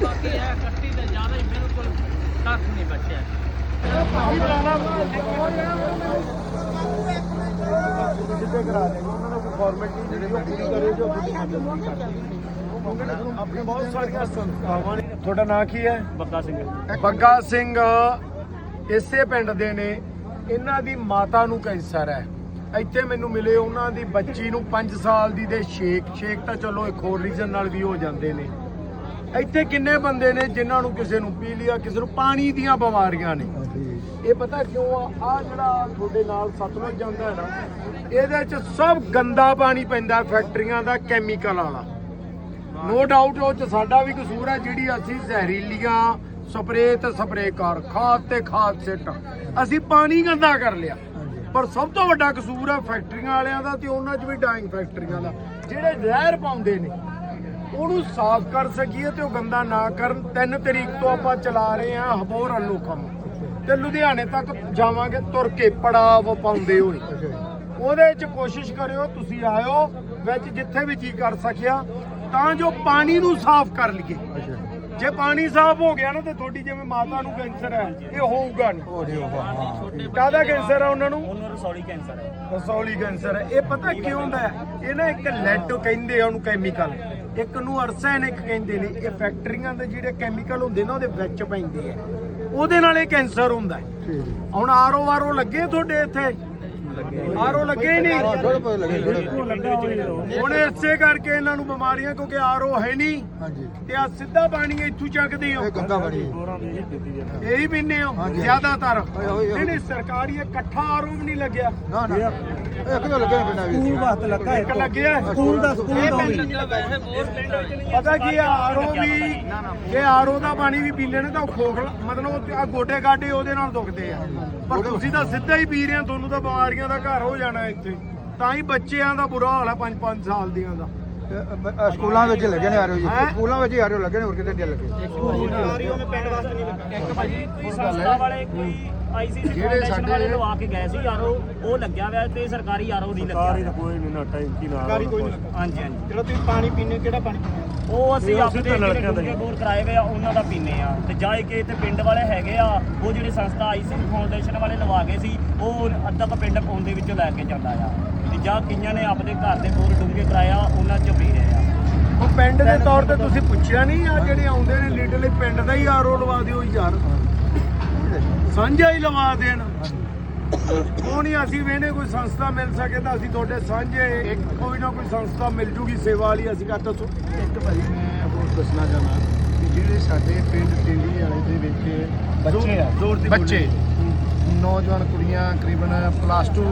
ਬਾਕੀ ਹੈ ਕੱਟੀ ਤੇ ਜ਼ਿਆਦਾ ਹੀ ਬਿਲਕੁਲ ਕੱਖ ਨਹੀਂ ਬਚਿਆ ਜਿੱਤੇ ਕਰਾ ਦੇ ਉਹਨਾਂ ਨੂੰ ਕੋਈ ਫਾਰਮੈਲਿਟੀ ਜਿਹੜੀ ਉਹ ਪੂਰੀ ਕਰੇ ਜੋ ਆਪਣੀ ਮਦਦ ਕਰ ਆਪਣੇ ਬਹੁਤ ਸਾਰੀਆਂ ਸੰਸਥਾਵਾਂ ਨੇ ਤੁਹਾਡਾ ਨਾਂ ਕੀ ਹੈ? ਬੱਗਾ ਸਿੰਘ। ਬੱਗਾ ਸਿੰਘ ਇਸੇ ਪਿੰਡ ਦੇ ਨੇ। ਇਹਨਾਂ ਦੀ ਮਾਤਾ ਨੂੰ ਕੈਂਸਰ ਹੈ। ਇੱਥੇ ਮੈਨੂੰ ਮਿਲੇ ਉਹਨਾਂ ਦੀ ਬੱਚੀ ਨੂੰ 5 ਸਾਲ ਦੀ ਦੇ ਸ਼ੇਕ ਸ਼ੇਕ ਤਾਂ ਚਲੋ ਇੱਕ ਹੋਰ ਰੀਜ਼ਨ ਨਾਲ ਵੀ ਹੋ ਜਾਂਦੇ ਨੇ। ਇੱਥੇ ਕਿੰਨੇ ਬੰਦੇ ਨੇ ਜਿਨ੍ਹਾਂ ਨੂੰ ਕਿਸੇ ਨੂੰ ਪੀਲੀਆ ਕਿਸੇ ਨੂੰ ਪਾਣੀ ਦੀਆਂ ਬਿਮਾਰੀਆਂ ਨੇ। ਇਹ ਪਤਾ ਕਿਉਂ ਆ? ਆ ਜਿਹੜਾ ਤੁਹਾਡੇ ਨਾਲ ਸਤਲੁਜ ਜਾਂਦਾ ਹੈ ਨਾ, ਇਹਦੇ ਚ ਸਭ ਗੰਦਾ ਪਾਣੀ ਪੈਂਦਾ ਫੈਕਟਰੀਆਂ ਦਾ ਕੈਮੀਕਲ ਵਾਲਾ। ਨੋ ਡਾਊਟ ਉਹ ਚ ਸਾਡਾ ਵੀ ਕਸੂਰ ਹੈ, ਜਿਹੜੀ ਅਸੀਂ ਜ਼ਹਿਰੀਲੀਆਂ ਸਪਰੇਅ ਤੇ ਸਪਰੇਅ ਕਰ ਖਾਦ ਤੇ ਖਾਦ ਸਿੱਟ। ਅਸੀਂ ਪਾਣੀ ਗੰਦਾ ਕਰ ਲਿਆ। ਪਰ ਸਭ ਤੋਂ ਵੱਡਾ ਕਸੂਰ ਹੈ ਫੈਕਟਰੀਆਂ ਵਾਲਿਆਂ ਦਾ ਤੇ ਉਹਨਾਂ 'ਚ ਵੀ ਡਾਈਂਗ ਫੈਕਟਰੀਆਂ ਦਾ। ਜਿਹੜੇ ਜ਼ਹਿਰ ਪਾਉਂਦੇ ਨੇ ਉਹਨੂੰ ਸਾਫ਼ ਕਰ ਸਕੀਏ ਤੇ ਉਹ ਗੰਦਾ ਨਾ ਕਰਨ। 3 ਤਰੀਕ ਤੋਂ ਆਪਾਂ ਚਲਾ ਰਹੇ ਹਾਂ ਹਬੋਰ ਵੱਲੋਂ ਕੰਮ। ਤੇ ਲੁਧਿਆਣੇ ਤੱਕ ਜਾਵਾਂਗੇ ਤੁਰ ਕੇ ਪੜਾਵ ਪਾਉਂਦੇ ਹੋਏ। ਉਹਦੇ 'ਚ ਕੋਸ਼ਿਸ਼ ਕਰਿਓ ਤੁਸੀਂ ਆਇਓ ਵਿੱਚ ਜਿੱਥੇ ਵੀ ਜੀ ਕਰ ਸਕਿਆ ਤਾਂ ਜੋ ਪਾਣੀ ਨੂੰ ਸਾਫ਼ ਕਰ ਲਈਏ। ਜੇ ਪਾਣੀ ਸਾਫ਼ ਹੋ ਗਿਆ ਨਾ ਤੇ ਤੁਹਾਡੀ ਜਿਵੇਂ ਮਾਤਾ ਨੂੰ ਕੈਂਸਰ ਹੈ ਇਹ ਹੋਊਗਾ ਨਹੀਂ ਕਾਹਦਾ ਕੈਂਸਰ ਹੈ ਉਹਨਾਂ ਨੂੰ? ਉਹਨੂੰ ਰਸੌਲੀ ਕੈਂਸਰ ਹੈ। ਰਸੌਲੀ ਕੈਂਸਰ ਹੈ। ਇਹ ਪਤਾ ਕਿਉਂ ਹੁੰਦਾ ਹੈ? ਇਹ ਨਾ ਇੱਕ ਲੈਡ ਕਹਿੰਦੇ ਆ ਉਹਨੂੰ ਕੈਮੀਕਲ ਇੱਕ ਨੂੰ ਅਰਸੈਨਿਕ ਕਹਿੰਦੇ ਨੇ। ਇਹ ਫੈਕਟਰੀਆਂ ਦੇ ਜਿਹੜੇ ਕੈਮੀਕਲ ਹੁੰਦੇ ਨਾ ਉਹਦੇ ਵਿੱਚ ਪੈਂਦੇ ਆ। ਉਹਦੇ ਨਾਲ ਇਹ ਕੈਂਸਰ ਹੁੰਦਾ ਹੈ। ਹੁਣ ਆਰਓ ਆਰਓ ਲੱਗੇ ਤੁਹਾਡੇ ਇੱਥੇ? ਆਰਓ ਲੱਗੇ ਹੀ ਨਹੀਂ। ਹੁਣ ਇਸੇ ਕਰਕੇ ਇਹਨਾਂ ਨੂੰ ਬਿਮਾਰੀਆਂ ਕਿਉਂਕਿ ਆਰਓ ਹੈ ਨਹੀਂ। ਹਾਂਜੀ। ਤੇ ਆ ਸਿੱਧਾ ਪਾਣੀ ਇੱਥੋਂ ਚੱਕਦੇ ਹੋ। ਇਹ ਗੰਦਾ ਬਣੀ ਹੈ। ਇਹੀ ਪੀਨੇ ਹੋ ਹਾਂਜੀ। ਜ਼ਿਆਦਾਤਰ। ਨਹੀਂ ਨਹੀਂ ਸਰਕਾਰੀ ਇਕੱਠਾ ਆਰਓ ਵੀ ਨਹੀਂ ਲੱਗਿਆ। ਨਾ ਨਾ। ਇੱਕ ਤਾਂ ਲੱਗੇ ਨੇ ਪਿੰਡਾਂ ਵਿੱਚ। ਸਕੂਲ ਵਾਸਤੇ ਲੱਗਾ ਇੱਕ ਲੱਗਿਆ। ਸਕੂਲ ਦਾ ਸਕੂਲ ਇਹ ਦਾ ਪਤਾ ਕੀ ਆ ਆਰਓ ਵੀ ਜੇ ਆਰਓ ਦਾ ਪਾਣੀ ਵੀ ਪੀਂਦੇ ਨੇ ਤਾਂ ਉਹ ਖੋਖਲਾ ਮਤਲਬ ਆ ਗੋਡੇ ਗਾਡੇ ਉਹਦੇ ਨਾਲ ਦੁਖਦੇ ਆ। ਪਰ ਤੁਸੀਂ ਤਾਂ ਸਿੱਧਾ ਹੀ ਪੀ ਰਹੇ ਆ ਤੁਹਾਨੂੰ ਤਾਂ ਬਿਮਾਰੀਆਂ ਦਾ ਘਰ ਹੋ ਜਾਣਾ ਇੱਥੇ। ਤਾਂ ਹੀ ਬੱਚਿਆਂ ਦਾ ਬੁਰਾ ਹਾਲ ਆ 5-5 ਸਾਲ ਦੀਆਂ ਦਾ। ਸਕੂਲਾਂ ਵਿੱਚ ਲੱਗੇ ਨੇ ਆਰੋ ਜੀ। ਹੈਂ? ਸਕੂਲਾਂ ਵਿੱਚ ਹੀ ਆਰੋ ਲੱਗੇ ਨੇ ਹੋਰ ਕਿਤੇ ਨਹੀਂ ਲੱਗੇ। ਇੱਕ ਭਾਜੀ ਕੋਈ ਸੰਸਥਾ ਵਾਲੇ ਕੋਈ ਆਈਸੀਸੀ ਜਿਹੜੇ ਫਾਊਂਡੇਸ਼ਨ ਸਾਡੇ- ਵਾਲੇ ਲਵਾ ਕੇ ਗਏ ਸੀ ਯਾਰੋ ਉਹ ਲੱਗਿਆ ਹੋਇਆ ਤੇ ਸਰਕਾਰੀ ਯਾਰੋ ਨਹੀਂ ਲੱਗਿਆ ਕੋਈ ਨਹੀਂ ਨਾ ਟੈਂਕੀ ਨਾਲ ਹਾਂਜੀ ਹਾਂਜੀ। ਜਿਹੜਾ ਤੁਸੀਂ ਪਾਣੀ ਪੀਨੇ ਕਿਹੜਾ ਪਾਣੀ ਉਹ ਅਸੀਂ ਆਪਣੇ ਜਿਹੜੇ ਡੂੰਘੇ ਬੋਰ ਕਰਾਏ ਹੋਏ ਆ ਉਹਨਾਂ ਦਾ ਪੀਨੇ ਆ। ਤੇ ਜਾਏ ਕੇ ਤੇ ਪਿੰਡ ਵਾਲੇ ਹੈਗੇ ਆ ਉਹ ਜਿਹੜੀ ਸੰਸਥਾ ਆਈਸੀ ਫਾਊਂਡੇਸ਼ਨ ਵਾਲੇ ਲਵਾ ਗਏ ਸੀ ਉਹ ਅੱਧਾ ਪਿੰਡ ਉਹਦੇ ਵਿੱਚੋਂ ਲੈ ਕੇ ਜਾਂਦਾ ਆ। ਤੇ ਜਾਂ ਕਈਆਂ ਨੇ ਆਪਣੇ ਘਰ ਦੇ ਬੋਰ ਡੂੰਘੇ ਕਰਾਇਆ ਉਹਨਾਂ ਚ ਪੀ ਰਹੇ ਆ। ਉਹ ਪਿੰਡ ਦੇ ਤੌਰ ਤੇ ਤੁਸੀਂ ਪੁੱਛਿਆ ਨਹੀਂ ਆ ਜਿਹੜੇ ਆਉਂਦੇ ਨੇ ਲੀਡਰਲੀ ਪਿੰਡ ਦਾ ਹੀ ਆਰਓ ਲਵਾ ਦਿਓ ਯਾਰ। ਸਾਂਝਾ ਹੀ ਲਵਾ ਦੇਣ। ਨਹੀਂ ਅਸੀਂ ਵੇਨੇ ਕੋਈ ਸੰਸਥਾ ਮਿਲ ਸਕੇ ਤਾਂ ਅਸੀਂ ਤੁਹਾਡੇ ਸਾਂਝੇ ਇੱਕ ਕੋਈ ਨਾ ਕੋਈ ਸੰਸਥਾ ਮਿਲ ਜੂਗੀ ਸੇਵਾ ਵਾਲੀ ਅਸੀਂ ਕਰ ਦੱਸੋ ਇੱਕ ਭਾਈ ਮੈਂ ਹੋਰ ਦੱਸਣਾ ਚਾਹੁੰਦਾ ਕਿ ਜਿਹੜੇ ਸਾਡੇ ਪਿੰਡ ਟਿੰਡੀ ਵਾਲੇ ਦੇ ਵਿੱਚ ਬੱਚੇ ਆ ਬੱਚੇ ਨੌਜਵਾਨ ਕੁੜੀਆਂ ਤਕਰੀਬਨ ਪਲੱਸ 2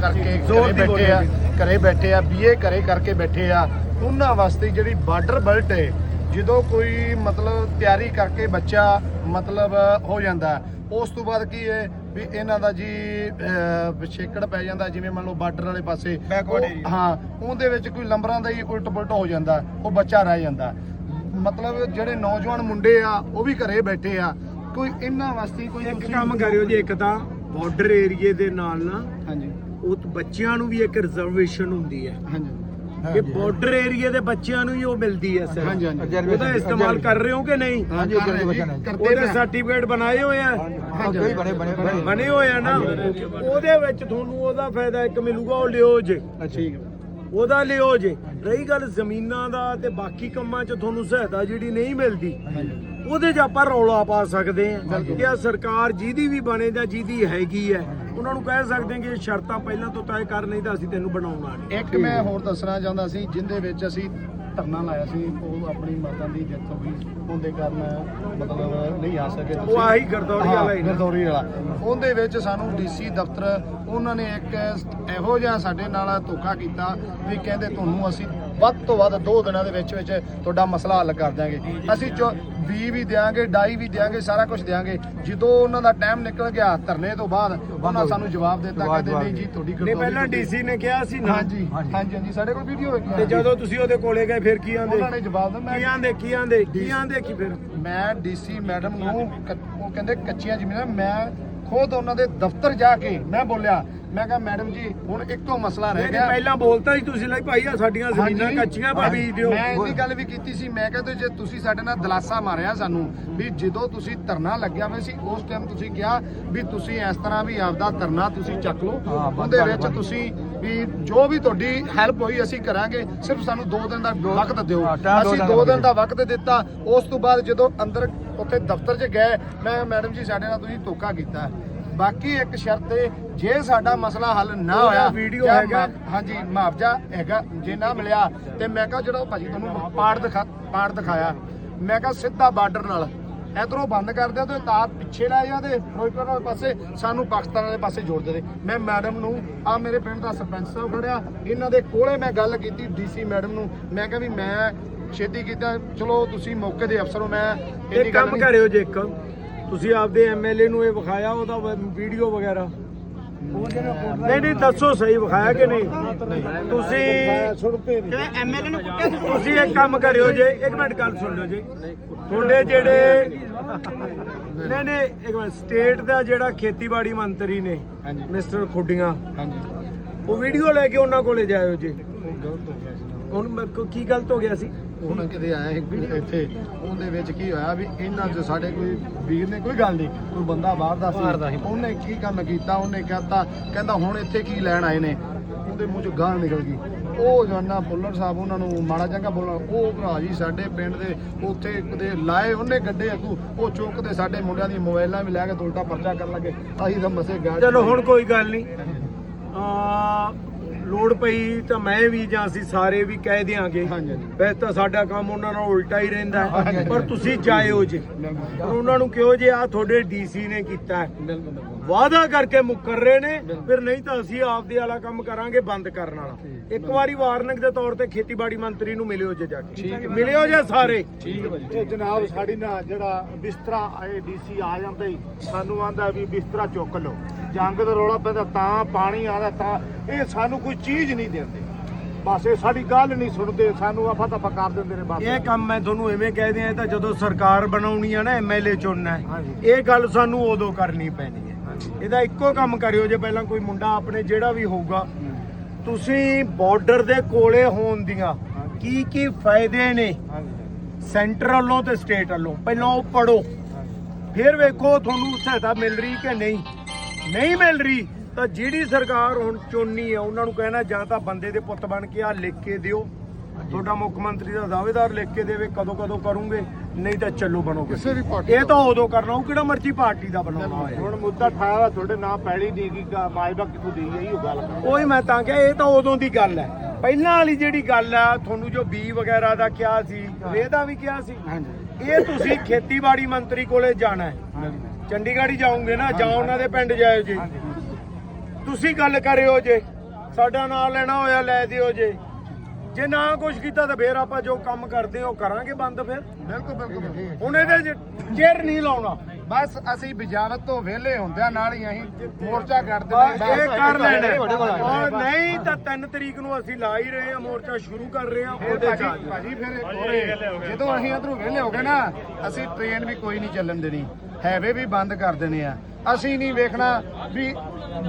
ਕਰਕੇ ਘਰੇ ਬੈਠੇ ਆ ਘਰੇ ਬੈਠੇ ਆ ਬੀਏ ਘਰੇ ਕਰਕੇ ਬੈਠੇ ਆ ਉਹਨਾਂ ਵਾਸਤੇ ਜਿਹੜੀ ਬਾਰਡਰ ਬੈਲਟ ਹੈ ਜਦੋਂ ਕੋਈ ਮਤਲਬ ਤਿਆਰੀ ਕਰਕੇ ਬੱਚਾ ਮਤਲਬ ਹੋ ਜਾਂਦਾ ਉਸ ਤੋਂ ਬਾਅਦ ਕੀ ਹੈ ਵੀ ਇਹਨਾਂ ਦਾ ਜੀ ਵਿਛੇਕੜ ਪੈ ਜਾਂਦਾ ਜਿਵੇਂ ਮੰਨ ਲਓ ਬਾਰਡਰ ਵਾਲੇ ਪਾਸੇ। ਹਾਂ ਉਹਦੇ ਵਿੱਚ ਕੋਈ ਲੰਬਰਾਂ ਦਾ ਹੀ ਉਲਟ ਪੁਲਟ ਹੋ ਜਾਂਦਾ ਉਹ ਬੱਚਾ ਰਹਿ ਜਾਂਦਾ। ਮਤਲਬ ਜਿਹੜੇ ਨੌਜਵਾਨ ਮੁੰਡੇ ਆ ਉਹ ਵੀ ਘਰੇ ਬੈਠੇ ਆ। ਕੋਈ ਇਹਨਾਂ ਵਾਸਤੇ ਕੋਈ ਇੱਕ ਕੰਮ ਕਰਿਓ ਜੀ ਇੱਕ ਤਾਂ ਬਾਰਡਰ ਏਰੀਏ ਦੇ ਨਾਲ ਨਾ ਹਾਂਜੀ। ਉਹ ਬੱਚਿਆਂ ਨੂੰ ਵੀ ਇੱਕ ਰਿਜ਼ਰਵੇਸ਼ਨ ਹੁੰਦੀ ਹੈ। ਹਾਂਜੀ। ਕਿ ਬਾਰਡਰ ਏਰੀਏ ਦੇ ਬੱਚਿਆਂ ਨੂੰ ਹੀ ਉਹ ਮਿਲਦੀ ਹੈ ਸਰ ਹਾਂਜੀ ਹਾਂਜੀ। ਉਹਦਾ ਇਸਤੇਮਾਲ ਕਰ ਰਹੇ ਹੋ ਕਿ ਨਹੀਂ? ਹਾਂਜੀ, ਉਹਦੇ। ਸਰਟੀਫਿਕੇਟ ਬਣਾਏ ਹੋਏ ਆ। ਬਣੇ ਬਣੇ ਬਣੇ। ਬਣੇ ਹੋਏ ਆ ਨਾ। ਉਹਦੇ ਵਿੱਚ ਤੁਹਾਨੂੰ ਉਹਦਾ ਫਾਇਦਾ ਇੱਕ ਮਿਲੂਗਾ ਉਹ ਲਿਓ ਜੇ। ਠੀਕ ਹੈ ਉਹਦਾ ਲਿਓ ਜੇ। ਰਹੀ ਗੱਲ ਜ਼ਮੀਨਾਂ ਦਾ ਤੇ ਬਾਕੀ ਕੰਮਾਂ 'ਚ ਤੁਹਾਨੂੰ ਸਹਾਇਤਾ ਜਿਹੜੀ ਨਹੀਂ ਮਿਲਦੀ ਉਹਦੇ 'ਚ ਆਪਾਂ ਰੌਲਾ ਪਾ ਸਕਦੇ ਹਾਂ ਕਿ ਆ ਸਰਕਾਰ ਜਿਹਦੀ ਵੀ ਬਣੇ ਜਾਂ ਜਿਹਦੀ ਹੈਗੀ ਹੈ ਉਹਨਾਂ ਨੂੰ ਕਹਿ ਸਕਦੇ ਕਿ ਸ਼ਰਤਾਂ ਪਹਿਲਾਂ ਤੋਂ ਤੈਅ ਕਰ ਨਹੀਂ ਤਾਂ ਅਸੀਂ ਤੈਨੂੰ ਬਣਾਉਣਾ ਨਹੀਂ ਇੱਕ ਮੈਂ ਹੋਰ ਦੱਸਣਾ ਚਾਹੁੰਦਾ ਸੀ ਜਿੰਦੇ ਵਿੱਚ ਅਸੀਂ ਧਰਨਾ ਲਾਇਆ ਸੀ ਉਹ ਆਪਣੀ ਮਾਤਾ ਦੀ ਡੈਥ ਹੋ ਗਈ ਉਹਦੇ ਕਾਰਨ ਮਤਲਬ ਨਹੀਂ ਆ ਸਕੇ ਉਹ ਆਹੀ ਗਰਦੌਰੀ ਵਾਲਾ ਹੀ। ਗਰਦੌਰੀ ਵਾਲਾ। ਉਹਦੇ ਵਿੱਚ ਸਾਨੂੰ ਡੀਸੀ ਦਫ਼ਤਰ ਉਹਨਾਂ ਨੇ ਇੱਕ ਇਹੋ ਜਿਹਾ ਸਾਡੇ ਨਾਲ ਧੋਖਾ ਕੀਤਾ ਵੀ ਕਹਿੰਦੇ ਤੁਹਾਨੂੰ ਅਸੀਂ ਵੱਧ ਤੋਂ ਵੱਧ ਦੋ ਦਿਨਾਂ ਦੇ ਵਿੱਚ ਵਿੱਚ ਤੁਹਾਡਾ ਮਸਲਾ ਹੱਲ ਕਰ ਦਿਆਂਗੇ। ਅਸੀਂ ਬੀ ਵੀ ਦਿਆਂਗੇ ਡਾਈ ਵੀ ਦਿਆਂਗੇ ਸਾਰਾ ਕੁਝ ਦਿਆਂਗੇ। ਜਦੋਂ ਉਹਨਾਂ ਦਾ ਟਾਈਮ ਨਿਕਲ ਗਿਆ ਧਰਨੇ ਤੋਂ ਬਾਅਦ ਉਹਨਾਂ ਸਾਨੂੰ ਜਵਾਬ ਦਿੱਤਾ ਕਹਿੰਦੇ ਨਹੀਂ ਜੀ ਤੁਹਾਡੀ ਨਹੀਂ ਪਹਿਲਾਂ ਡੀਸੀ ਨੇ ਕਿਹਾ ਸੀ ਨਾ। ਹਾਂਜੀ ਹਾਂਜੀ ਹਾਂਜੀ ਸਾਡੇ ਕੋਲ ਵੀਡੀਓ ਹੈਗੀ ਤੇ ਜਦੋਂ ਤੁਸੀਂ ਉਹਦੇ ਕੋਲੇ ਗਏ ਫਿਰ ਕੀ ਆਂਦੇ? ਉਹਨਾਂ ਨੇ ਜਵਾਬ ਦਿੱਤਾ। ਕੀ ਮੈਂ ਆਂਦੇ ਕੀ ਆਂਦੇ ਕੀ ਆਂਦੇ ਕੀ ਫਿਰ? ਮੈਂ ਡੀਸੀ ਮੈਡਮ ਨੂੰ ਉਹ ਕਹਿੰਦੇ ਕੱਚੀਆਂ ਜ਼ਮੀਨਾਂ ਮੈਂ ਖੁਦ ਉਹਨਾਂ ਦੇ ਦਫ਼ਤਰ ਜਾ ਕੇ ਮੈਂ ਬੋਲਿਆ ਮੈਂ ਕਿਹਾ ਮੈਡਮ ਜੀ ਹੁਣ ਇੱਕੋ ਮਸਲਾ ਰਹਿ ਗਿਆ ਪਹਿਲਾਂ ਬੋਲਤਾ ਸੀ ਤੁਸੀਂ ਲਈ ਭਾਈ ਆ ਸਾਡੀਆਂ ਜ਼ਮੀਨਾਂ। ਕੱਚੀਆਂ ਭਾਵੇਂ ਦਿਓ ਮੈਂ ਇਹਦੀ ਗੱਲ ਵੀ ਕੀਤੀ ਸੀ ਮੈਂ ਕਹਿੰਦਾ ਜੇ ਤੁਸੀਂ ਸਾਡੇ ਨਾਲ ਦਲਾਸਾ ਮਾਰਿਆ ਸਾਨੂੰ ਵੀ ਜਦੋਂ ਤੁਸੀਂ ਧਰਨਾ ਲੱਗਿਆ ਹੋਇਆ ਸੀ ਉਸ ਟਾਈਮ ਤੁਸੀਂ ਕਿਹਾ ਵੀ ਤੁਸੀਂ ਇਸ ਤਰ੍ਹਾਂ ਵੀ ਆਪਦਾ ਧਰਨਾ ਤੁਸੀਂ ਚੱਕ ਲਓ ਉਹਦੇ ਵਿੱਚ। ਤੁਸੀਂ ਵੀ ਜੋ ਵੀ ਤੁਹਾਡੀ ਹੈਲਪ ਹੋਈ ਅਸੀਂ ਕਰਾਂਗੇ। ਸਿਰਫ ਸਾਨੂੰ 2 ਦਿਨ ਦਾ ਵਕਤ ਦਿਓ। ਅਸੀਂ ਦਿਨ 2 ਦਾ ਦਿਨ ਦਾ ਵਕਤ ਦਿੱਤਾ। ਉਸ ਤੋਂ ਬਾਅਦ ਜਦੋਂ ਅੰਦਰ ਉੱਥੇ ਦਫ਼ਤਰ 'ਚ ਗਏ ਮੈਂ ਮੈਡਮ ਜੀ ਸਾਡੇ ਨਾਲ ਤੁਸੀਂ ਧੋਖਾ ਕੀਤਾ। ਬਾਕੀ ਇੱਕ ਸ਼ਰਤ ਹੈ ਜੇ ਸਾਡਾ ਮਸਲਾ ਹੱਲ ਨਾ ਹੋਇਆ ਵੀਡੀਓ ਹੈਗਾ। ਹਾਂਜੀ ਮੁਆਵਜ਼ਾ ਹੈਗਾ ਜੇ ਨਾ ਮਿਲਿਆ ਤੇ ਮੈਂ ਕਿਹਾ ਜਿਹੜਾ ਉਹ ਭਾਜੀ ਤੁਹਾਨੂੰ ਪਾੜ ਦਿਖਾ ਪਾੜ ਦਿਖਾਇਆ। ਮੈਂ ਕਿਹਾ ਸਿੱਧਾ ਬਾਰਡਰ ਨਾਲ। ਇਧਰੋਂ ਬੰਦ ਕਰ ਦਿਓ ਤੇ ਤਾਰ ਪਿੱਛੇ ਲੈ ਜਾਂਦੇ ਫਿਰੋਜ਼ਪੁਰ ਵਾਲੇ ਪਾਸੇ ਸਾਨੂੰ ਪਾਕਿਸਤਾਨ ਵਾਲੇ ਪਾਸੇ ਜੋੜ ਦੇ ਮੈਂ ਮੈਡਮ ਨੂੰ ਆ ਮੇਰੇ ਪਿੰਡ ਦਾ ਸਰਪੰਚ ਸਾਹਿਬ ਖੜਿਆ ਇਹਨਾਂ ਦੇ ਕੋਲੇ ਮੈਂ ਗੱਲ ਕੀਤੀ ਡੀਸੀ ਮੈਡਮ ਨੂੰ। ਮੈਂ ਕਿਹਾ ਵੀ ਮੈਂ ਛੇਤੀ ਕੀਤਾ ਚਲੋ ਤੁਸੀਂ ਮੌਕੇ ਦੇ ਅਫਸਰ ਹੋ ਮੈਂ ਇਹ ਕੰਮ ਕਰਿਓ ਜੇ ਇੱਕ। ਤੁਸੀਂ ਆਪਦੇ ਐਮਐਲਏ ਨੂੰ ਇਹ ਵਿਖਾਇਆ ਉਹਦਾ ਵੀਡੀਓ ਵਗੈਰਾ। ਨਹੀਂ ਨਹੀਂ ਦੱਸੋ ਸਹੀ ਵਿਖਾਇਆ ਕਿ ਨਹੀਂ? ਤੁਸੀਂ ਐਮਐਲਏ ਨੂੰ ਕੁੱਟਿਆ ਤੁਸੀਂ ਇੱਕ ਕੰਮ ਕਰਿਓ ਜੇ ਇੱਕ ਮਿੰਟ ਗੱਲ ਸੁਣ ਲਿਓ ਜੀ। ਤੁਹਾਡੇ ਜਿਹੜੇ ਨਹੀਂ ਨਹੀਂ ਇੱਕ ਮਿੰਟ ਸਟੇਟ ਦਾ ਜਿਹੜਾ ਖੇਤੀਬਾੜੀ ਮੰਤਰੀ ਨੇ। ਮਿਸਟਰ ਖੁੱਡੀਆਂ ਉਹ ਵੀਡੀਓ ਲੈ ਕੇ ਉਹਨਾਂ ਕੋਲੇ ਜਾਇਓ ਜੀ। ਉਹ ਗਲਤ ਹੋ ਗਿਆ ਸੀ। ਹੁਣ ਕੀ ਗਲਤ ਹੋ ਗਿਆ ਸੀ? ਹੁਣ ਕਿਤੇ ਆਇਆ ਸੀ ਇੱਥੇ ਉਹਦੇ ਵਿੱਚ ਕੀ ਹੋਇਆ ਵੀ ਇਹਨਾਂ 'ਚ ਸਾਡੇ ਕੋਈ ਵੀਰ ਨੇ ਕੋਈ ਗੱਲ ਨਹੀਂ ਕੋਈ ਬੰਦਾ ਬਾਹਰ ਦਾ ਸੀ ਉਹਨੇ ਕੀ ਕੰਮ ਕੀਤਾ ਉਹਨੇ ਕਹਤਾ ਕਹਿੰਦਾ ਹੁਣ ਇੱਥੇ ਕੀ ਲੈਣ ਆਏ ਨੇ ਉਹਦੇ ਮੂੰਹ 'ਚ ਗਾਲ ਨਿਕਲ ਗਈ। ਉਹ ਜਵਾਨਾ ਪੁੱਲਰ ਸਾਹਿਬ ਉਹਨਾਂ ਨੂੰ ਮਾੜਾ ਚੰਗਾ ਬੋਲਣਾ ਉਹ ਭਰਾ ਜੀ ਸਾਡੇ ਪਿੰਡ ਦੇ ਉੱਥੇ ਕਦੇ ਲਾਏ ਉਹਨੇ ਗੱਡੇ ਅਗੂ ਉਹ ਚੁੱਕਦੇ ਸਾਡੇ ਮੁੰਡਿਆਂ ਦੀ ਮੋਬਾਈਲਾਂ ਵੀ ਲੈ ਕੇ ਉਲਟਾ ਪਰਚਾ ਕਰਨ ਲੱਗੇ ਅਸੀਂ ਤਾਂ ਮਸੇ ਗਾਲ ਚਲੋ ਹੁਣ ਕੋਈ ਗੱਲ ਨਹੀਂ। ਆ ਲੋੜ ਪਈ ਤਾਂ ਮੈਂ ਵੀ ਜਾਂ ਅਸੀਂ ਸਾਰੇ ਵੀ ਕਹਿ ਦਿਆਂਗੇ। ਵੈਸੇ ਤਾਂ ਸਾਡਾ ਕੰਮ ਉਹਨਾਂ ਨਾਲ ਉਲਟਾ ਹੀ ਰਹਿੰਦਾ। ਪਰ ਤੁਸੀਂ ਜਾਇਓ ਜੇ। ਉਹਨਾਂ ਨੂੰ ਕਿਹੋ ਜੇ ਆ ਤੁਹਾਡੇ ਡੀਸੀ ਨੇ ਕੀਤਾ ਹੈ। ਬਿਲਕੁਲ ਬਿਲਕੁਲ। ਵਾਅਦਾ ਕਰਕੇ ਮੁੱਕਰ ਰਹੇ ਨੇ। ਫਿਰ ਨਹੀਂ ਤਾਂ ਅਸੀਂ ਆਪਦੇ ਵਾਲਾ ਕੰਮ ਕਰਾਂਗੇ ਬੰਦ ਕਰਨ ਵਾਲਾ। ਇੱਕ ਵਾਰੀ ਵਾਰਨਿੰਗ ਦੇ ਤੌਰ ਤੇ ਖੇਤੀਬਾੜੀ ਮੰਤਰੀ ਨੂੰ ਮਿਲਿਓ ਜੇ ਜਾ ਕੇ। ਮਿਲਿਓ ਜੇ ਸਾਰੇ। ਠੀਕ ਹੈ ਜਨਾਬ ਸਾਡੀ ਨਾ ਜਿਹੜਾ ਬਿਸਤਰਾ ਆਏ ਡੀਸੀ ਆ ਜਾਂਦਾ ਹੀ ਸਾਨੂੰ ਆਂਦਾ ਵੀ ਬਿਸਤਰਾ ਚੁੱਕ ਲਓ। ਜੰਗ ਦਾ ਰੌਲਾ ਪੈਂਦਾ ਤਾਂ ਪਾਣੀ ਆਦਾ ਤਾਂ ਇਹ ਸਾਨੂੰ ਕੋਈ ਚੀਜ਼ ਨਹੀਂ ਦਿੰਦੇ। ਬਸ ਇਹ ਸਾਡੀ ਗੱਲ ਨਹੀਂ ਸੁਣਦੇ ਸਾਨੂੰ ਆਫਾ ਤਫਾ ਕਰ ਦਿੰਦੇ ਨੇ ਬਸ। ਇਹ ਕੰਮ ਮੈਂ ਤੁਹਾਨੂੰ ਐਵੇਂ ਕਹਿ ਦਿਆਂ ਇਹ ਤਾਂ ਜਦੋਂ ਸਰਕਾਰ ਬਣਾਉਣੀ ਆ ਨਾ ਐਮਐਲਏ ਚੁਣਨਾ। ਇਹ ਗੱਲ ਸਾਨੂੰ ਉਦੋਂ ਕਰਨੀ ਪੈਣੀ ਹੈ। ਇਹਦਾ ਇੱਕੋ ਕੰਮ ਕਰਿਓ ਜੇ ਪਹਿਲਾਂ ਕੋਈ ਮੁੰਡਾ ਆਪਣੇ ਜਿਹੜਾ ਵੀ ਹੋਊਗਾ। ਤੁਸੀਂ ਬਾਰਡਰ ਦੇ ਕੋਲੇ ਹੋਣ ਦੀਆਂ ਕੀ ਕੀ ਫਾਇਦੇ ਨੇ? ਸੈਂਟਰ ਵੱਲੋਂ ਤੇ ਸਟੇਟ ਵੱਲੋਂ? ਪਹਿਲਾਂ ਉਹ ਪੜੋ ਫਿਰ ਵੇਖੋ ਤੁਹਾਨੂੰ ਸਹਾਇਤਾ ਮਿਲ ਰਹੀ ਕਿ ਨਹੀਂ। ਨਹੀਂ ਮਿਲ ਰਹੀ ਤਾਂ ਜਿਹੜੀ ਸਰਕਾਰ ਹੁਣ ਚੁਣਨੀ ਹੈ, ਉਹਨਾਂ ਨੂੰ ਕਹਿਣਾ ਜਾਂ ਤਾਂ ਬੰਦੇ ਦੇ ਪੁੱਤ ਬਣ ਕੇ ਆ ਲਿਖ ਕੇ ਦਿਓ। ਤੁਹਾਡਾ ਮੁੱਖ ਮੰਤਰੀ ਦਾ ਦਾਅਵੇਦਾਰ ਲਿਖ ਕੇ ਦੇਵੇ ਕਦੋਂ ਕਦੋਂ ਕਰੋਗੇ। ਨਹੀਂ ਤਾਂ ਚੱਲੋ ਬਣੋਗੇ ਕਿਸੇ ਵੀ ਪਾਰਟੀ ਇਹ ਤਾਂ ਉਦੋਂ ਕਰਨਾ ਉਹ ਕਿਹੜਾ ਮਰਜ਼ੀ ਪਾਰਟੀ ਦਾ ਬਣਾਉਣਾ ਹੋਇਆ ਹੁਣ ਮੁੱਦਾ ਠਾਇਆ ਵਾ, ਤੁਹਾਡੇ ਨਾਂ ਪੈਲੀ ਦੀ ਕੀ ਮਾਜਬਾ ਕਿੱਥੋਂ ਦੀ ਗਈ ਉਹ ਗੱਲ ਉਹੀ ਮੈਂ ਤਾਂ ਕਿਹਾ ਇਹ ਤਾਂ ਉਦੋਂ ਦੀ ਗੱਲ ਹੈ। ਪਹਿਲਾਂ ਵਾਲੀ ਜਿਹੜੀ ਗੱਲ ਆ ਤੁਹਾਨੂੰ ਜੋ ਬੀ ਵਗੈਰਾ ਦਾ ਕਿਹਾ ਸੀ ਰੇਹ ਦਾ ਵੀ ਕਿਹਾ ਸੀ। ਹਾਂਜੀ। ਇਹ ਤੁਸੀਂ ਖੇਤੀਬਾੜੀ ਮੰਤਰੀ ਕੋਲੇ ਜਾਣਾ ਹੈ। ਚੰਡੀਗੜ੍ਹ ਹੀ ਜਾਓਗੇ ਨਾ ਜਾਂ ਉਹਨਾਂ ਦੇ ਪਿੰਡ ਜਾਇਓ ਜੀ। ਤੁਸੀਂ ਗੱਲ ਕਰਿਓ ਜੇ। ਸਾਡਾ ਨਾਮ ਲੈਣਾ ਹੋਇਆ ਲੈ ਦਿਓ ਜੇ। ਜੇ ਨਾ ਕੁਝ ਕੀਤਾ ਤਾਂ ਫੇਰ ਆਪਾਂ ਜੋ ਕੰਮ ਕਰਦੇ ਉਹ ਕਰਾਂਗੇ ਬੰਦ ਫਿਰ। ਬਿਲਕੁਲ ਬਿਲਕੁਲ ਹੁਣ ਇਹਦੇ ਚਿਰ ਨਹੀਂ ਲਾਉਣਾ। ਬਸ ਅਸੀਂ ਬਜਾਵਤ ਤੋਂ ਵਿਹਲੇ ਹੁੰਦਿਆਂ ਨਾਲ ਹੀ ਅਸੀਂ ਮੋਰਚਾ ਇਹ ਕਰ ਲੈਣਾ। ਜਾਣਾ। ਔਰ ਨਹੀਂ ਤਾਂ 3 ਤਰੀਕ ਨੂੰ ਅਸੀਂ ਲਾ ਹੀ ਰਹੇ ਹਾਂ ਮੋਰਚਾ ਸ਼ੁਰੂ ਕਰ ਰਹੇ ਹਾਂ ਫਿਰ ਉਹਦੇ 'ਚ। ਭਾਜੀ ਫਿਰ ਜਦੋਂ ਅਸੀਂ ਇਧਰੋਂ ਵਿਹਲੇ ਹੋ ਗਏ ਨਾ ਅਸੀਂ ਟ੍ਰੇਨ ਵੀ ਕੋਈ ਨਹੀਂ ਚੱਲਣ ਦੇਣੀ। ਹੈਵੇ ਵੀ ਬੰਦ ਕਰ ਦੇਣੇ ਆ। ਅਸੀਂ ਨਹੀਂ ਵੇਖਣਾ ਵੀ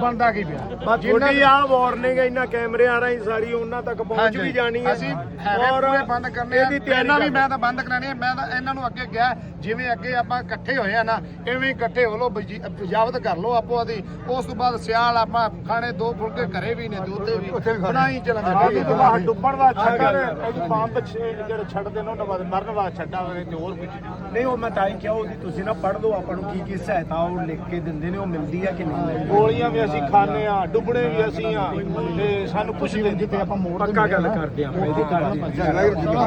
ਬੰਦਾ ਕੀ ਪਿਆ। ਤੁਹਾਡੀ ਆ ਵਾਰਨਿੰਗ ਇਹਨਾਂ ਕੈਮਰਿਆਂ ਰਾਹੀਂ ਸਾਰੀ ਉਹਨਾਂ ਤੱਕ ਪਹੁੰਚ। ਵੀ ਜਾਣੀ ਹੈ। ਅਸੀਂ ਹੈਵੇ ਪੂਰੇ ਬੰਦ ਕਰਨੇ ਆ। ਇਹਦੀ ਤਿਆਰੀ ਇਹਨਾਂ ਵੀ ਮੈਂ ਤਾਂ ਬੰਦ ਕਰਾਣੇ ਆ। ਮੈਂ ਤਾਂ ਇਹਨਾਂ ਨੂੰ ਅੱਗੇ ਗਿਆ ਜਿਵੇਂ ਅੱਗੇ ਆਪਾਂ ਇਕੱਠੇ ਹੋਏ ਆ ਨਾ ਹੀ ਇਕੱਠੇ ਹੋ ਲੋ ਬਜਾਵਤ ਕਰ ਲੋ ਆਪੋ ਆਦੀ। ਉਸ ਤੋਂ ਬਾਅਦ ਸਿਆਲ ਆਪਾਂ ਖਾਣੇ ਦੋ ਫੁਲਕੇ ਘਰੇ ਵੀ ਨੇ ਤੇ ਉੱਤੇ ਵੀ। ਬਣਾਈ ਚੱਲਾਂਗੇ। ਹੈ। ਜਵਾਹ ਡੁੱਬਣ ਦਾ ਛੱਡਣ ਇਹ ਪੰਪ ਛੇ ਜਿਹੜੇ ਛੱਡਦੇ ਨੇ ਉਹਨਾਂ ਬਾਅਦ ਮਰਨ ਵਾਲਾ ਛੱਡਾਂਗੇ ਤੇ ਹੋਰ ਕੁਝ ਨਹੀਂ। ਉਹ ਮੈਂ ਤਾਂ ਹੀ ਕਿਹਾ ਉਹਦੀ ਤੁਸੀਂ ਨਾ ਪੜ੍ਹ ਦਿਓ ਆਪਾਂ ਨੂੰ ਕੀ ਕੀ ਸਹਾਇਤਾ ਉਹ ਲਿਖ ਕੇ ਦਿੰਦੇ ਨੇ ਉਹ ਮਿਲਦੀ ਹੈ ਕਿ ਨਹੀਂ ਗੋਲੀਆਂ ਵੀ ਅਸੀਂ ਖਾਂਦੇ ਆ ਡੁੱਬਣੇ ਵੀ ਅਸੀਂ ਆ ਤੇ ਸਾਨੂੰ ਕੁਝ ਨਹੀਂ ਜਿੱਥੇ ਆਪਾਂ ਮੋੜ ਪੱਕਾ ਗੱਲ ਕਰਦੇ ਆਪਾਂ ਇਹਦੀ ਘਰ ਦੀ ਚਲੋ